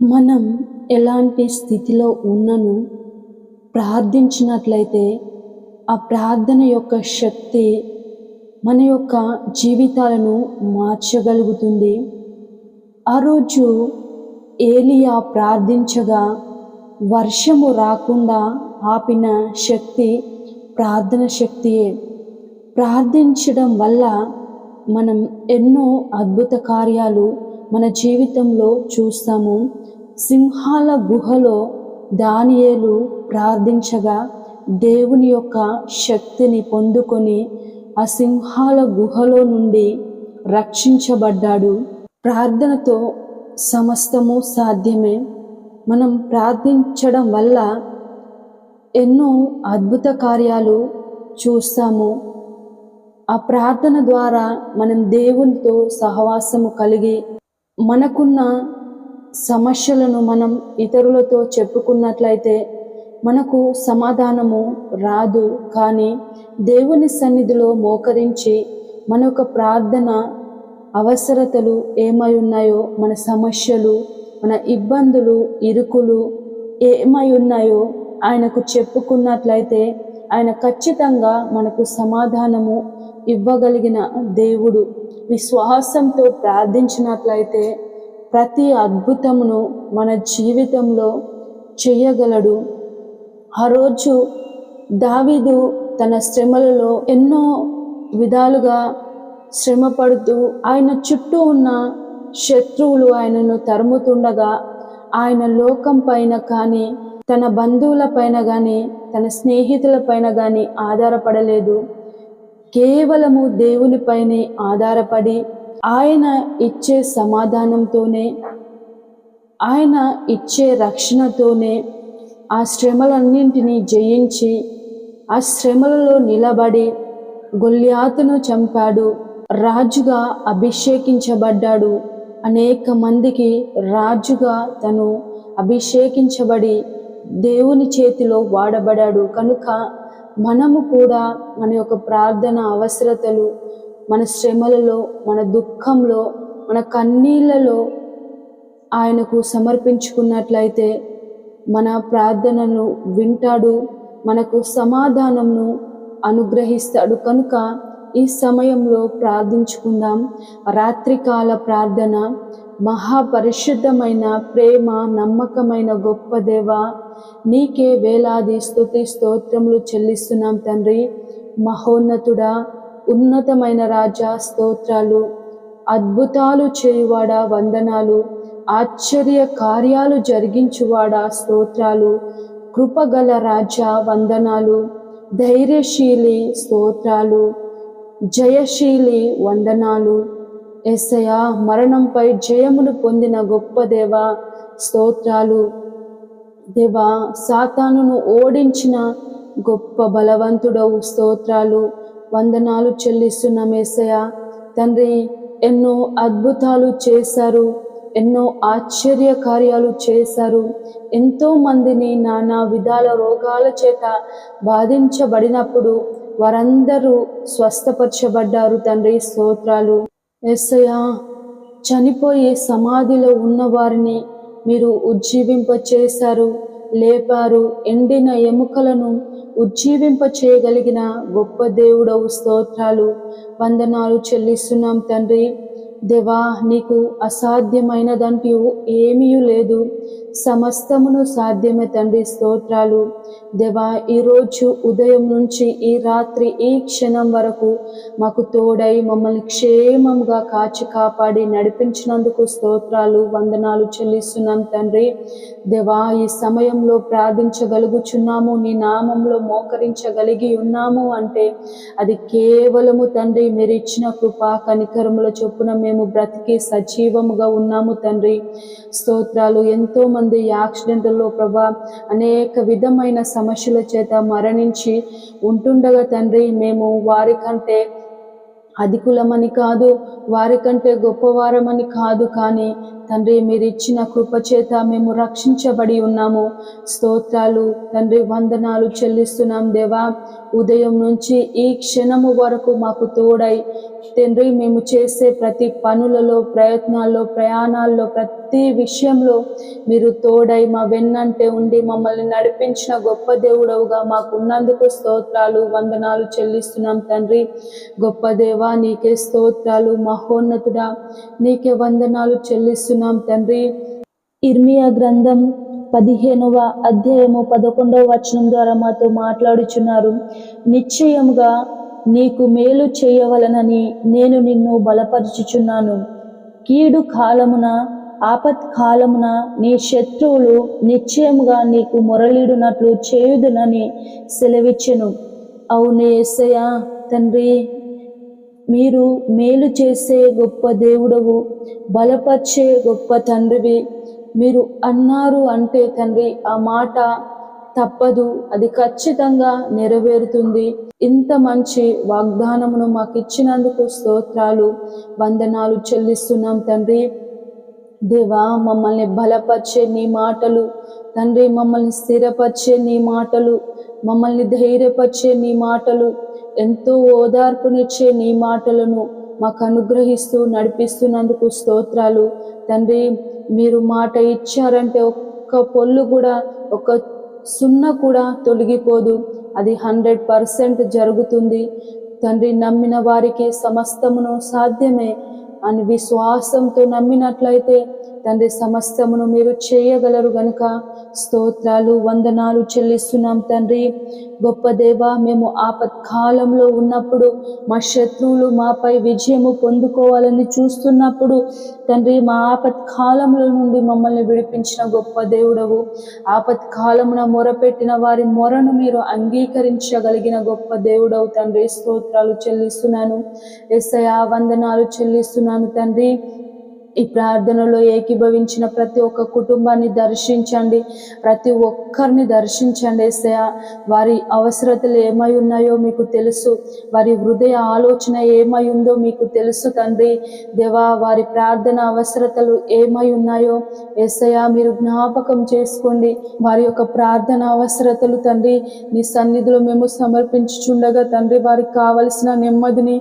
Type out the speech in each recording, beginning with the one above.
మనం ఎలాంటి స్థితిలో ఉన్నను ప్రార్థించినట్లయితే ఆ ప్రార్థన యొక్క శక్తి మన యొక్క జీవితాలను మార్చగలుగుతుంది. ఆ రోజు ఏలియా ప్రార్థించగా వర్షము రాకుండా ఆపిన శక్తి ప్రార్థన శక్తియే. ప్రార్థించడం వల్ల మనం ఎన్నో అద్భుత కార్యాలు మన జీవితంలో చూస్తాము. సింహాల గుహలో దానియేలు ప్రార్థించగా దేవుని యొక్క శక్తిని పొందుకొని ఆ సింహాల గుహలో నుండి రక్షించబడ్డాడు. ప్రార్థనతో సమస్తము సాధ్యమే. మనం ప్రార్థించడం వల్ల ఎన్నో అద్భుత కార్యాలు చూస్తాము. ఆ ప్రార్థన ద్వారా మనం దేవునితో సహవాసము కలిగి మనకున్న సమస్యలను మనం ఇతరులతో చెప్పుకున్నట్లయితే మనకు సమాధానము రాదు. కానీ దేవుని సన్నిధిలో మోకరించి మన యొక్క ప్రార్థన అవసరతలు ఏమై ఉన్నాయో మన సమస్యలు మన ఇబ్బందులు ఇరుకులు ఏమై ఉన్నాయో ఆయనకు చెప్పుకున్నట్లయితే ఆయన ఖచ్చితంగా మనకు సమాధానము ఇవ్వగలిగిన దేవుడు. విశ్వాసంతో ప్రార్థించినట్లయితే ప్రతి అద్భుతమును మన జీవితంలో చేయగలడు. ఆ రోజు దావీదు తన శ్రమలలో ఎన్నో విధాలుగా శ్రమపడుతూ ఆయన చుట్టూ ఉన్న శత్రువులు ఆయనను తరుముతుండగా ఆయన లోకం పైన కానీ తన బంధువుల పైన కానీ తన స్నేహితుల పైన కానీ ఆధారపడలేదు. కేవలము దేవునిపైనే ఆధారపడి ఆయన ఇచ్చే సమాధానంతోనే ఆయన ఇచ్చే రక్షణతోనే ఆ శ్రమలన్నింటినీ జయించి ఆ శ్రమలలో నిలబడి గొల్యాతును చంపాడు రాజుగా అభిషేకించబడ్డాడు. అనేక మందికి రాజుగా తను అభిషేకించబడి దేవుని చేతిలో వాడబడాడు. కనుక మనము కూడా మన యొక్క ప్రార్థన అవసరతలు మన శ్రమలలో మన దుఃఖంలో మన కన్నీళ్ళలో ఆయనకు సమర్పించుకున్నట్లయితే మన ప్రార్థనను వింటాడు మనకు సమాధానంను అనుగ్రహిస్తాడు. కనుక ఈ సమయంలో ప్రార్థించుకుందాం. రాత్రికాల ప్రార్థన మహాపరిశుద్ధమైన ప్రేమ నమ్మకమైన గొప్ప దేవ నీకే వేలాది స్థుతి స్తోత్రములు చెల్లిస్తున్నాం తండ్రి. మహోన్నతుడా ఉన్నతమైన రాజా స్తోత్రాలు అద్భుతాలు చేయువాడా వందనాలు ఆశ్చర్య కార్యాలు జరిగించువాడా స్తోత్రాలు కృపగల రాజా వందనాలు ధైర్యశీలి స్తోత్రాలు జయశీలి వందనాలు ఎస్సయ మరణంపై జయమును పొందిన గొప్ప దేవ స్తోత్రాలు. దేవా సాతానును ఓడించిన గొప్ప బలవంతుడవు స్తోత్రాలు. వందనాలు చెల్లిస్తున్న మేసయ తండ్రి ఎన్నో అద్భుతాలు చేశారు ఎన్నో ఆశ్చర్య కార్యాలు చేశారు. ఎంతో మందిని నానా విధాల రోగాల చేత బాధించబడినప్పుడు వారందరూ స్వస్థపరచబడ్డారు తండ్రి స్తోత్రాలు. ఎస్సయా చనిపోయి సమాధిలో ఉన్నవారిని మీరు ఉజ్జీవింప చేశారు లేపారు ఎండిన ఎముకలను ఉజ్జీవింప చేయగలిగిన గొప్ప దేవుడవు స్తోత్రాలు. వందనాలు చెల్లిస్తున్నాం తండ్రి. దేవా నీకు అసాధ్యమైనదంటూ ఏమీ లేదు. సమస్తమును సాధ్యమే తండ్రి స్తోత్రాలు. దేవా ఈరోజు ఉదయం నుంచి ఈ రాత్రి ఈ క్షణం వరకు మాకు తోడై మమ్మల్ని క్షేమంగా కాచి కాపాడి నడిపించినందుకు స్తోత్రాలు వందనాలు చెల్లిస్తున్నాం తండ్రి. దేవా ఈ సమయంలో ప్రార్థించగలుగుచున్నాము నీ నామంలో మోకరించగలిగి ఉన్నాము అంటే అది కేవలము తండ్రి మీరు ఇచ్చిన కృప కనికరముల చొప్పున మేము బ్రతికి సజీవముగా ఉన్నాము తండ్రి. స్తోత్రాలు ఎంతో మంది యాక్సిడెంట్లలో ప్రభా అనేక విధమైన సమస్యల చేత మరణించి ఉంటుండగా తండ్రి మేము వారికంటే అధికులమని కాదు వారికంటే గొప్పవారమని కాదు కానీ తండ్రి మీరు ఇచ్చిన కృపచేత మేము రక్షించబడి ఉన్నాము. స్తోత్రాలు తండ్రి వందనాలు చెల్లిస్తున్నాం దేవా. ఉదయం నుంచి ఈ క్షణము వరకు మాకు తోడై తండ్రి మేము చేసే ప్రతి పనులలో ప్రయత్నాల్లో ప్రయాణాల్లో ప్రతి ప్రతి విషయంలో మీరు తోడై మా వెన్నంటే ఉండి మమ్మల్ని నడిపించిన గొప్ప దేవుడవుగా మాకున్నందుకు స్తోత్రాలు వందనాలు చెల్లిస్తున్నాం తండ్రి. గొప్ప దేవా నీకే స్తోత్రాలు మహోన్నతుడా నీకే వందనాలు చెల్లిస్తున్నాం తండ్రి. ఇర్మియా గ్రంథం పదిహేనవ అధ్యాయము పదకొండవ వచనం ద్వారా మాతో మాట్లాడుచున్నారు. నిశ్చయముగా నీకు మేలు చేయవలనని నేను నిన్ను బలపరుచుచున్నాను. కీడు కాలమున ఆపత్కాలమున నీ శత్రువులు నిశ్చయముగా నీకు మొరలీడునట్లు చేయుదునని సెలవిచ్చెను. అవునే ఎస్సయ తండ్రి మీరు మేలు చేసే గొప్ప దేవుడవు బలపరిచే గొప్ప తండ్రివి. మీరు అన్నారు అంటే తండ్రి ఆ మాట తప్పదు అది ఖచ్చితంగా నెరవేరుతుంది. ఇంత మంచి వాగ్దానమును మాకు ఇచ్చినందుకు స్తోత్రాలు వందనాలు చెల్లిస్తున్నాం తండ్రి. దేవా మమ్మల్ని బలపరిచే నీ మాటలు. తండ్రి మమ్మల్ని స్థిరపరిచే నీ మాటలు. మమ్మల్ని ధైర్యపరిచే నీ మాటలు. ఎంతో ఓదార్పునిచ్చే నీ మాటలను మాకు అనుగ్రహిస్తూ నడిపిస్తున్నందుకు స్తోత్రాలు. తండ్రి మీరు మాట ఇచ్చారంటే ఒక్క పొల్లు కూడా ఒక సున్న కూడా తొలగిపోదు. అది హండ్రెడ్ పర్సెంట్ జరుగుతుంది. తండ్రి నమ్మిన వారికి సమస్తమును సాధ్యమే. అని విశ్వాసంతో నమ్మినట్లయితే తండ్రి సమస్తమును మీరు చేయగలరు గనుక. స్తోత్రాలు వందనాలు చెల్లిస్తున్నాం తండ్రి. గొప్ప దేవ మేము ఆపత్కాలంలో ఉన్నప్పుడు మా శత్రువులు మాపై విజయము పొందుకోవాలని చూస్తున్నప్పుడు తండ్రి మా ఆపత్కాలంలో నుండి మమ్మల్ని విడిపించిన గొప్ప దేవుడవు. ఆపత్కాలమున మొరపెట్టిన వారి మొరను మీరు అంగీకరించగలిగిన గొప్ప దేవుడవు తండ్రి. స్తోత్రాలు చెల్లిస్తున్నాను. ఎస్ఐ వందనాలు చెల్లిస్తున్నాను తండ్రి. ఈ ప్రార్థనలో ఏకీభవించిన ప్రతి ఒక్క కుటుంబాన్ని దర్శించండి. ప్రతి ఒక్కరిని దర్శించండి ఏసయ వారి అవసరతలు ఏమై ఉన్నాయో మీకు తెలుసు. వారి హృదయ ఆలోచన ఏమై ఉందో మీకు తెలుసు తండ్రి. దేవా వారి ప్రార్థన అవసరతలు ఏమై ఉన్నాయో ఏసయ మీరు జ్ఞాపకం చేసుకోండి. వారి యొక్క ప్రార్థన అవసరతలు తండ్రి. నీ సన్నిధిలో మేము సమర్పించుచుండగా తండ్రి వారికి కావలసిన నెమ్మదిని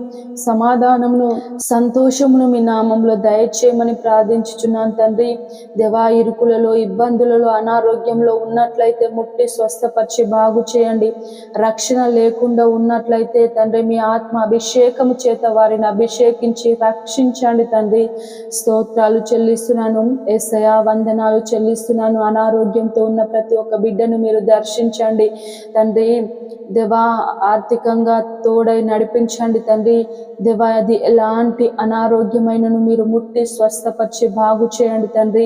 సమాధానమును సంతోషమును మీ నామంలో దయచేయమని ప్రార్థించుచున్నాను తండ్రి. దేవా ఇరుకులలో ఇబ్బందులలో అనారోగ్యంలో ఉన్నట్లయితే ముట్టి స్వస్థపరిచి బాగు చేయండి. రక్షణ లేకుండా ఉన్నట్లయితే తండ్రి మీ ఆత్మ అభిషేకము చేత వారిని అభిషేకించి రక్షించండి తండ్రి. స్తోత్రాలు చెల్లిస్తున్నాను ఏసయా వందనాలు చెల్లిస్తున్నాను. అనారోగ్యంతో ఉన్న ప్రతి ఒక్క బిడ్డను మీరు దర్శించండి తండ్రి. దేవా ఆర్థికంగా తోడై నడిపించండి తండ్రి. దేవా అది ఎలాంటి అనారోగ్యమైనను మీరు ముట్టి స్వస్థ స్వస్థపరిచి బాగు చేయండి తండ్రి.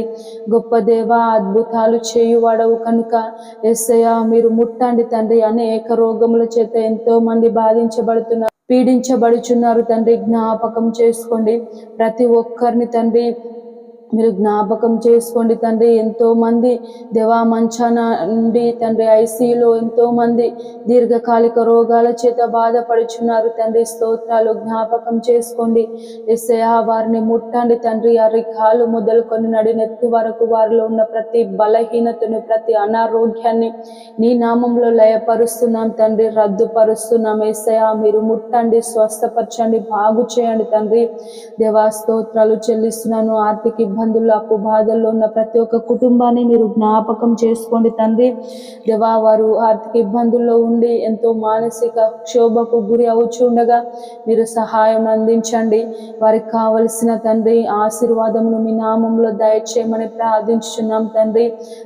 గొప్ప దేవ అద్భుతాలు చేయువాడవు కనుక ఎస్సయ్య మీరు ముట్టండి తండ్రి. అనేక రోగముల చేత ఎంతో మంది బాధించబడుతున్నారు పీడించబడుచున్నారు తండ్రి. జ్ఞాపకం చేసుకోండి. ప్రతి ఒక్కరిని తండ్రి మీరు జ్ఞాపకం చేసుకోండి తండ్రి. ఎంతో మంది దేవా మంచాన నుండి తండ్రి ఐసీలో ఎంతో మంది దీర్ఘకాలిక రోగాల చేత బాధపడుచున్నారు తండ్రి. స్తోత్రాలు జ్ఞాపకం చేసుకోండి. ఎస్ఐ వారిని ముట్టండి తండ్రి. అరికాలు మొదలుకొని నడినెత్తి వరకు వారిలో ఉన్న ప్రతి బలహీనతను ప్రతి అనారోగ్యాన్ని నీ నామంలో లయపరుస్తున్నాం తండ్రి. రద్దుపరుస్తున్నాం ఎస్ఐ మీరు ముట్టండి స్వస్థపరచండి బాగు చేయండి తండ్రి. దేవా స్తోత్రాలు చెల్లిస్తున్నాను. ఆర్థిక ఇబ్బందుల్లో అప్పు బాధల్లో ఉన్న ప్రతి ఒక్క కుటుంబాన్ని మీరు జ్ఞాపకం చేసుకోండి తండ్రి. దేవా వారు ఆర్థిక ఇబ్బందుల్లో ఉండి ఎంతో మానసిక క్షోభకు గురి అవుచుండగా మీరు సహాయం అందించండి. వారికి కావలసిన తండ్రి ఆశీర్వాదమును మీ నామంలో దయచేయమని ప్రార్థించున్నాం తండ్రి.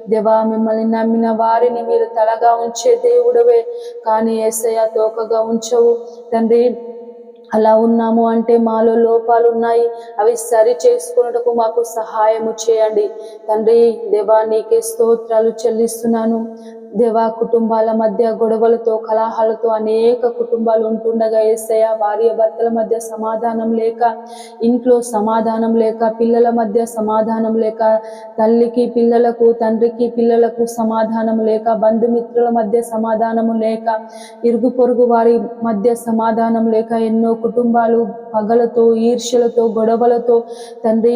దేవా మిమ్మల్ని నమ్మిన వారిని మీరు తలగా ఉంచే దేవుడవే. కానీ ఏసయ్య తోకగా ఉంచవు. తండ్రి అలా ఉన్నాము అంటే మాలో లోపాలు ఉన్నాయి అవి సరి చేసుకున్నటకు మాకు సహాయము చేయండి. తండ్రి దేవా నీకే స్తోత్రాలు చెల్లిస్తున్నాను. దేవా కుటుంబాల మధ్య గొడవలతో కలహాలతో అనేక కుటుంబాలు ఉంటుండగా ఏసయ్య భార్య భర్తల మధ్య సమాధానం లేక ఇంట్లో సమాధానం లేక పిల్లల మధ్య సమాధానం లేక తల్లికి పిల్లలకు తండ్రికి పిల్లలకు సమాధానం లేక బంధుమిత్రుల మధ్య సమాధానము లేక ఇరుగు పొరుగు వారి మధ్య సమాధానం లేక ఎన్నో కుటుంబాలు పగలతో ఈర్ష్యలతో గొడవలతో తండ్రి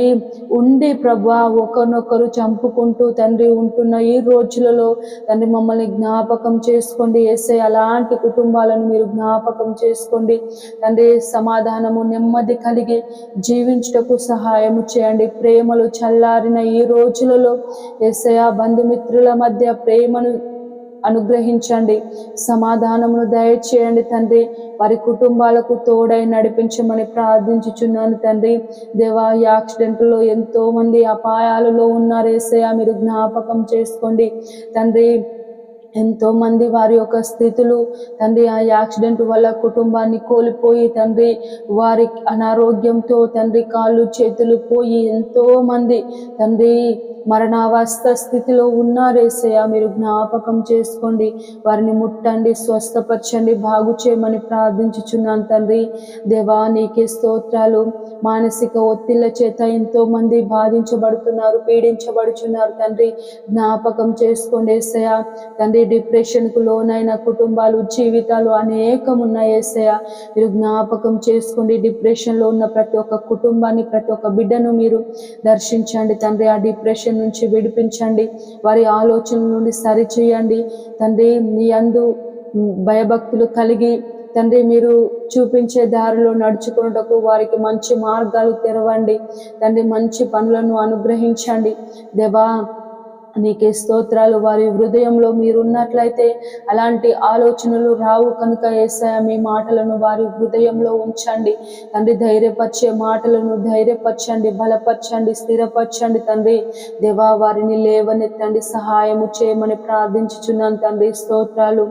ఉండి ప్రభా ఒకరినొకరు చంపుకుంటూ తండ్రి ఉంటున్న ఈ రోజులలో తండ్రి మమ్మల్ని జ్ఞాపకం చేసుకోండి. ఏసై అలాంటి కుటుంబాలను మీరు జ్ఞాపకం చేసుకోండి. తండ్రి సమాధానము నెమ్మది కలిగి జీవించుటకు సహాయము చేయండి. ప్రేమలు చల్లారిన ఈ రోజులలో ఏసయ బంధుమిత్రుల మధ్య ప్రేమను అనుగ్రహించండి. సమాధానమును దయచేయండి తండ్రి. వారి కుటుంబాలకు తోడై నడిపించమని ప్రార్థించుచున్నాను తండ్రి. దేవా ఈ యాక్సిడెంట్లో ఎంతో మంది అపాయాలలో ఉన్నారేసయ్యా మీరు జ్ఞాపకం చేసుకోండి. తండ్రి ఎంతో మంది వారి యొక్క స్థితులు తండ్రి ఆ యాక్సిడెంట్ వల్ల కుటుంబాన్ని కోల్పోయి తండ్రి వారి అనారోగ్యంతో తండ్రి కాళ్ళు చేతులు పోయి ఎంతో మంది తండ్రి మరణావస్థ స్థితిలో ఉన్నారేసయ్య మీరు జ్ఞాపకం చేసుకోండి వారిని ముట్టండి స్వస్థపరచండి బాగు చేయమని ప్రార్థించుచున్నాను తండ్రి. దేవా నీకే స్తోత్రాలు. మానసిక ఒత్తిళ్ళ చేత ఎంతో మంది బాధించబడుతున్నారు పీడించబడుచున్నారు తండ్రి. జ్ఞాపకం చేసుకోండి ఏసయ్య. తండ్రి డిప్రెషన్కు లోనైన కుటుంబాలు జీవితాలు అనేకం ఉన్నాయేసయ మీరు జ్ఞాపకం చేసుకోండి డిప్రెషన్లో ఉన్న ప్రతి ఒక్క కుటుంబాన్ని ప్రతి ఒక్క బిడ్డను మీరు దర్శించండి తండ్రి. ఆ డిప్రెషన్ నుంచి విడిపించండి వారి ఆలోచనల నుండి సరిచేయండి. తండ్రి మీ అందు భయభక్తులు కలిగి తండ్రి మీరు చూపించే దారిలో నడుచుకున్నటకు వారికి మంచి మార్గాలు తెరవండి. తండ్రి మంచి పనులను అనుగ్రహించండి. దేవా నీకే స్తోత్రాలు. వారి హృదయంలో మీరున్నట్లయితే అలాంటి ఆలోచనలు రావు. కనుక ఏసయ మీ మాటలను వారి హృదయంలో ఉంచండి. తండ్రి ధైర్యపరిచే మాటలను ధైర్యపరచండి బలపరచండి స్థిరపరచండి తండ్రి. దేవా వారిని లేవనెత్తండి సహాయము చేయమని ప్రార్థించుచున్నాను తండ్రి. స్తోత్రాలు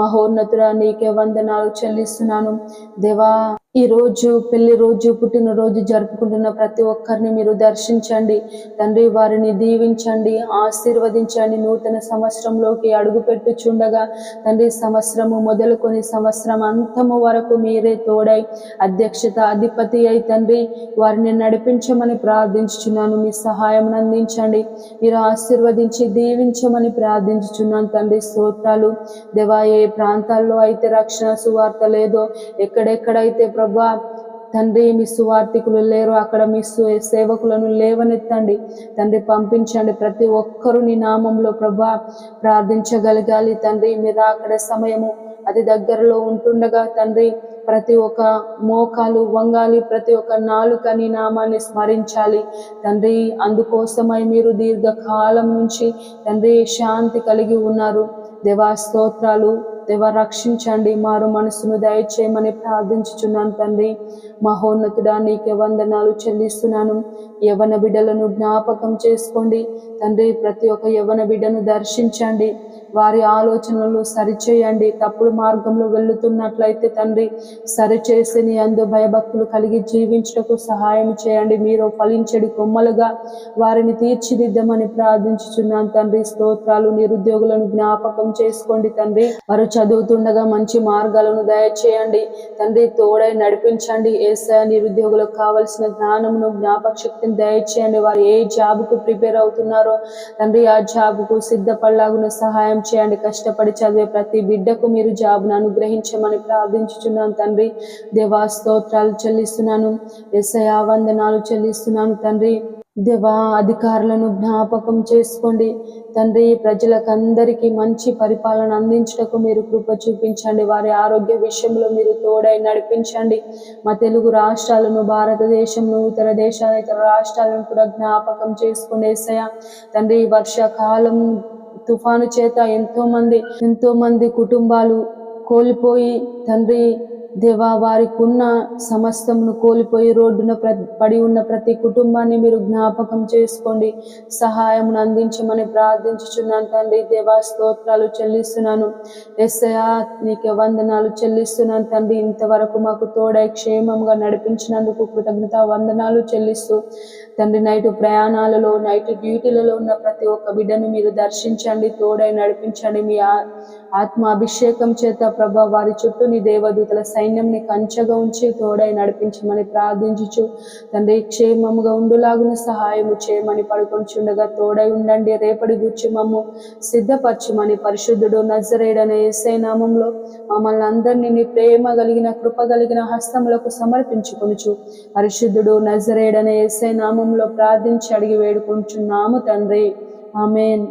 మహోన్నతుడ నీకే వందనాలు చెల్లిస్తున్నాను. దేవా ఈ రోజు పెళ్ళి రోజు పుట్టినరోజు జరుపుకుంటున్న ప్రతి ఒక్కరిని మీరు దర్శించండి. తండ్రి వారిని దీవించండి ఆశీర్వదించండి. నూతన సంవత్సరంలోకి అడుగుపెట్టుచుండగా తండ్రి సంవత్సరము మొదలుకొని సంవత్సరం అంతము వరకు మీరే తోడై అధ్యక్షత అధిపతి అయి తండ్రి వారిని నడిపించమని ప్రార్థించుచున్నాను. మీ సహాయం అందించండి. మీరు ఆశీర్వదించి దీవించమని ప్రార్థించుచున్నాను తండ్రి. స్తోత్రాలు దేవా ఏ ప్రాంతాల్లో అయితే రక్షణ సువార్త లేదో ఎక్కడెక్కడైతే ప్రభా. తండ్రి మీ సువార్థికులు లేరు. అక్కడ మీ సు- సేవకులను లేవనెత్తండి. తండ్రి పంపించండి ప్రతి ఒక్కరు నీ నామంలో ప్రభా. ప్రార్థించగలగాలి తండ్రి. మీరు అక్కడ సమయము అది దగ్గరలో ఉంటుండగా తండ్రి ప్రతి ఒక్క మోకాలు వంగాలి ప్రతి ఒక్క నాలుక నీ నామాన్ని స్మరించాలి. తండ్రి అందుకోసమై మీరు దీర్ఘకాలం నుంచి తండ్రి శాంతి కలిగి ఉన్నారు. దేవా స్తోత్రాలు. దేవ రక్షించండి. మారు మనసును దయచేయమని ప్రార్థించుచున్నాను తండ్రి. మహోన్నతుడా నీకే వందనాలు చెల్లిస్తున్నాను. యవన బిడ్డలను జ్ఞాపకం చేసుకోండి. తండ్రి ప్రతి ఒక్క యవన బిడ్డను దర్శించండి. వారి ఆలోచనలు సరిచేయండి. తప్పుడు మార్గంలో వెళ్తున్నట్లయితే తండ్రి సరిచేసి నీ అందు భయభక్తులు కలిగి జీవించుటకు సహాయం చేయండి. మీరు ఫలించడి కొమ్మలుగా వారిని తీర్చిదిద్దమని ప్రార్థించుచున్నాను తండ్రి. స్తోత్రాలు నిరుద్యోగులను జ్ఞాపకం చేసుకోండి తండ్రి. వారు చదువుతుండగా మంచి మార్గాలను దయచేయండి. తండ్రి తోడై నడిపించండి. ఏసా నిరుద్యోగులకు కావలసిన జ్ఞానమును జ్ఞాపక శక్తిని దయచేయండి. వారు ఏ జాబ్కు ప్రిపేర్ అవుతున్నారో తండ్రి ఆ జాబ్కు సిద్ధపడలాగున సహాయం చేయండి. కష్టపడి చదివే ప్రతి బిడ్డకు మీరు జాబ్ను అనుగ్రహించమని ప్రార్థించుచున్నాను తండ్రి. దేవా స్తోత్రాలు చెల్లిస్తున్నాను. ఎస్ఐ వందనాలు చెల్లిస్తున్నాను తండ్రి. దేవా అధికారులను జ్ఞాపకం చేసుకోండి. తండ్రి ప్రజలకందరికీ మంచి పరిపాలన అందించటకు మీరు కృప చూపించండి. వారి ఆరోగ్య విషయంలో మీరు తోడై నడిపించండి. మా తెలుగు రాష్ట్రాలను భారతదేశంను ఇతర దేశాల ఇతర రాష్ట్రాలను కూడా జ్ఞాపకం చేసుకునేసయ తండ్రి వర్షాకాలం తుఫాను చేత ఎంతో మంది ఎంతో మంది కుటుంబాలు కోల్పోయి తండ్రి దేవా వారికి ఉన్న సమస్తమును కోల్పోయి రోడ్డున ప్ర పడి ఉన్న ప్రతి కుటుంబాన్ని మీరు జ్ఞాపకం చేసుకోండి. సహాయమును అందించమని ప్రార్థించుచున్నాను తండ్రి దేవా స్తోత్రాలు చెల్లిస్తున్నాను. ఎస్ఐయా నీకే వందనాలు చెల్లిస్తున్నాను తండ్రి. ఇంతవరకు మాకు తోడై క్షేమంగా నడిపించినందుకు కృతజ్ఞత వందనాలు చెల్లిస్తూ తండ్రి నైట్ ప్రయాణాలలో నైట్ డ్యూటీలలో ఉన్న ప్రతి ఒక్క బిడ్డను మీరు దర్శించండి తోడై నడిపించండి. మీ ఆత్మ అభిషేకం చేత ప్రభా వారి చుట్టూ నీ దేవదూతల సైన్యంని కంచగా ఉంచి తోడై నడిపించమని ప్రార్థించుచు తండ్రి క్షేమముగా ఉండులాగున సహాయము చేయమని పడుకొంచుండగా తోడై ఉండండి. రేపటి గుర్చి మమ్ము సిద్ధపరచమని పరిశుద్ధుడు నజరేడనే ఏసై నామంలో మమ్మల్ని అందరినీ నీ ప్రేమ కలిగిన కృప కలిగిన హస్తములకు సమర్పించుకొనుచు పరిశుద్ధుడు నజరేడనే ఏసై నామంలో ప్రార్థించి అడిగి వేడుకుంటున్నాము తండ్రి. ఆమెన్.